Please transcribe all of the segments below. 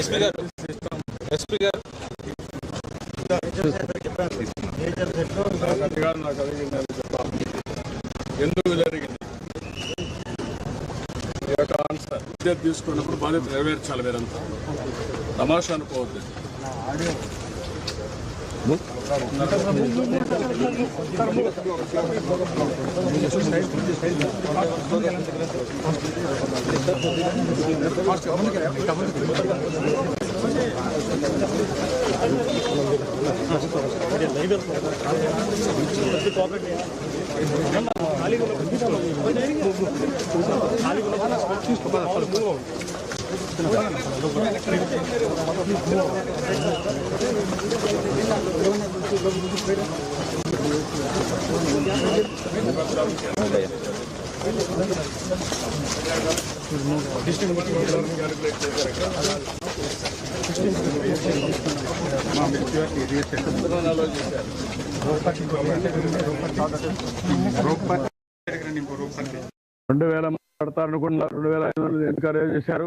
SP గారు SP గారు. అది కాదు నాకు అడిగింది చెప్పాలి ఎందుకు జరిగింది? ఈ యొక్క ఆన్సర్ బాధ్యత తీసుకున్నప్పుడు బాధ్యత నెరవేర్చాలి మీరంతా. తమాషా అనుకోవద్దు. ఖాళీగా రెండు వేల మాట్లాడతారనుకున్నారు రెండు వేల ఐదు వందలు ఎన్కరేజ్ చేశారు.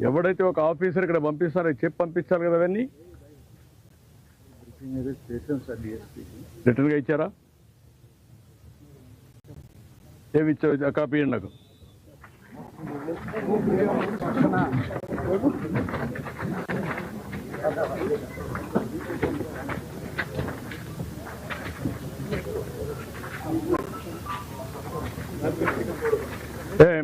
ఎవడైతే ఒక ఆఫీసర్ ఇక్కడ పంపిస్తారో చెప్పి పంపించాలి కదా అవన్నీ? చేసాం సార్ డిఎస్పీ రిటర్న్గా ఇచ్చారా? ఏమి ఇచ్చారు ఆ కాపీ నాకు.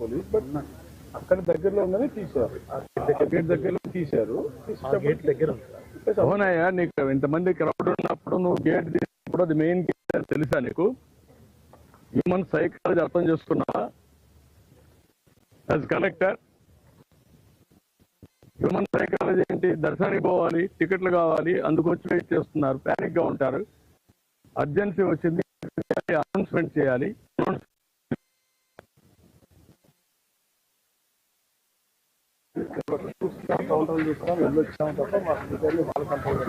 పోలీస్ బట్ అక్కడ దగ్గరలో ఉన్నది తీశారు. గేట్ దగ్గరలో తీశారు. గేట్ దగ్గర అవునాయా నీకు ఇంతమంది క్రౌడ్ ఉన్నప్పుడు నువ్వు గేట్ తీసినప్పుడు అది మెయిన్ గేట్ అని తెలుసా నీకు? హ్యూమన్ సైకాలజీ అర్థం చేసుకున్నావా? యాజ్ కలెక్టర్ హ్యూమన్ సైకాలజీ ఏంటి? దర్శనానికి పోవాలి టికెట్లు కావాలి అందుకు వచ్చి వెయిట్ చేస్తున్నారు ప్యానిక్గా ఉంటారు. అర్జెన్సీ వచ్చింది అనౌన్స్మెంట్ చేయాలి. కౌంటర్లు చూస్తున్నాం వెళ్ళొచ్చాం తప్ప మా అధికారులు వాళ్ళ కంట్రోల్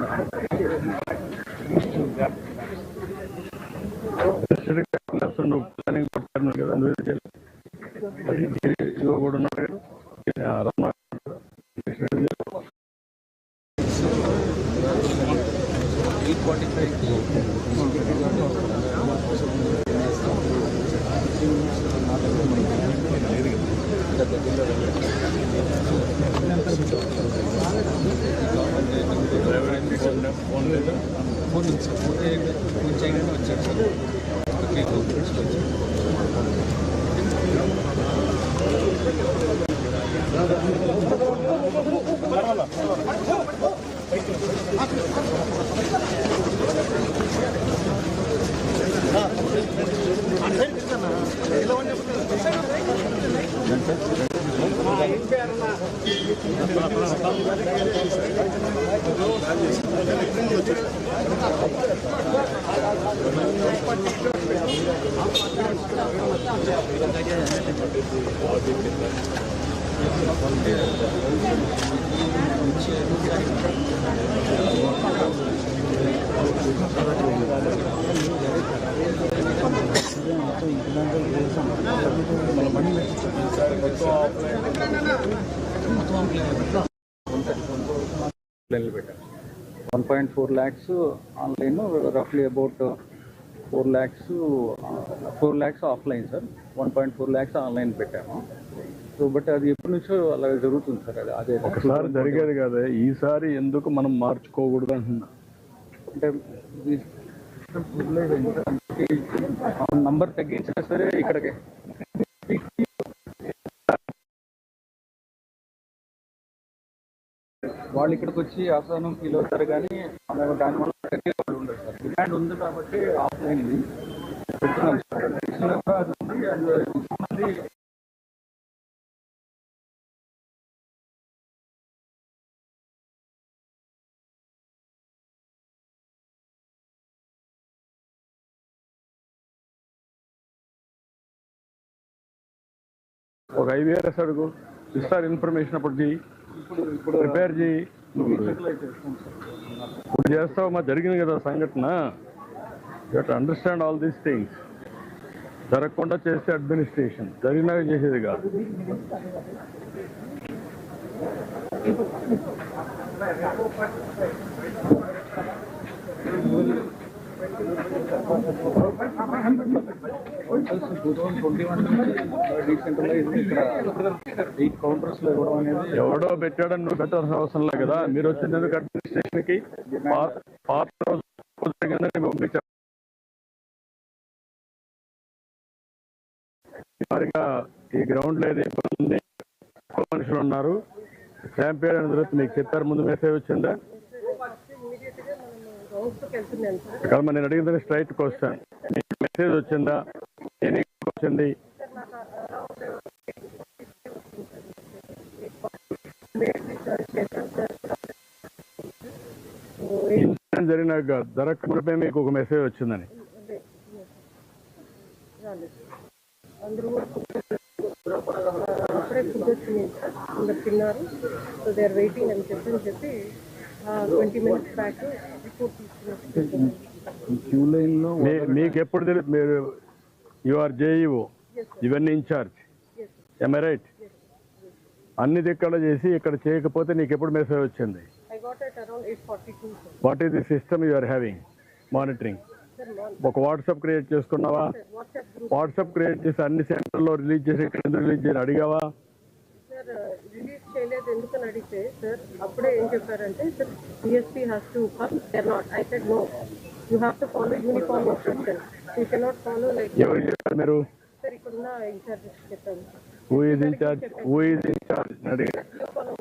నువ్వు ప్లానింగ్ పడతాను కదా నువ్వు ఏం చేయాలి? అది ఇదిగో కూడా ఉన్నాడు కదా. ఆ Ramana one point four lakhs online రఫ్లీ about four lakhs four lakhs offline sir. One point four lakhs online పెట్టాము. సో బట్ అది ఎప్పటి నుంచో అలా జరుగుతుంది సార్. అది అదే ఒకసారి జరిగేది కదా ఈసారి ఎందుకు మనం మార్చుకోకూడదు అంటున్నా. అంటే నంబర్ తగ్గించినా సరే ఇక్కడికి వాళ్ళు ఇక్కడికి వచ్చి అసహనం ఫీల్ అవుతారు కానీ మనకు దానివల్ల వాళ్ళు ఉండరు సార్. డిమాండ్ ఉంది కాబట్టి ఆఫ్లైన్ ఇది. పెడుతున్నాం సార్. అది ఒక ఐవీఆర్ఎస్ అడుగు. ఇస్తారు ఇన్ఫర్మేషన్ అప్పుడు ప్రిపేర్ చేయి. ఇప్పుడు చేస్తావు మా జరిగింది కదా సంఘటన. You understand all these things జరగకుండా చేస్తే అడ్మినిస్ట్రేషన్ జరిగినాక చేసేది కాదు. టూ థౌసండ్ ట్వంటీ వన్ ఇక్కడ కౌంటర్స్లో ఇవ్వడం అనేది ఎవడో పెట్టాడని నువ్వు పెట్టాల్సిన అవసరం లేదు కదా. మీరు ఎందుకు అడ్మినిస్ట్రేషన్కి పాత ఈ గ్రౌండ్లో ఏది ఇబ్బంది మనుషులు ఉన్నారు. శాంపియర్ అయిన తర్వాత మీకు చెప్పారు. ముందు మెసేజ్ వచ్చిందా? ఇక్కడ నేను అడిగింది స్ట్రైట్ క్వశ్చన్ మీకు మెసేజ్ వచ్చిందా? వచ్చింది ఇన్సిడెంట్ జరగకముందే మీకు ఒక మెసేజ్ వచ్చిందని. రాలేదు అందరూ కూడా అప్పుడే ఫుడ్ వచ్చింది. సార్ అందరు తిన్నారు. సో దే ఆర్ వెయిటింగ్ అని చెప్పి అని చెప్పి ట్వంటీ మినిట్స్ బ్యాక్ రిపోర్ట్ తీసుకున్నారు క్యూ లైన్లో మీ- మీకు ఎప్పుడు తెలియదు మీరు యు ఆర్ జేఈఓ ఇవన్నీ ఇన్ఛార్జ్ ఎంఐ రైట్ అన్ని దిక్కడ చేసి ఇక్కడ చేయకపోతే నీకు ఎప్పుడు మెసేజ్ వచ్చింది what is the system you are having monitoring ఒక వాట్సాప్ క్రియేట్ చేసుకున్నావా? వాట్సాప్ క్రియేట్ చేసి అన్ని సెంటర్లో రిలీజ్ చేసి ఇక్కడ ఎందుకు రిలీజ్ చేయని అడిగావా? సార్ రిలీజ్ చేయలేదు. ఎందుకని అడిగితే సార్ అప్పుడే ఏం చెప్పారంటే sir DSP has to come they not I said no you have to follow uniform instruction you cannot follow like ఎవరు చెప్పారు మీరు సార్ ఇక్కడున్న ఇన్ఛార్జెస్ చెప్పాను who is incharge who is incharge అడిగారు యూనిఫామ్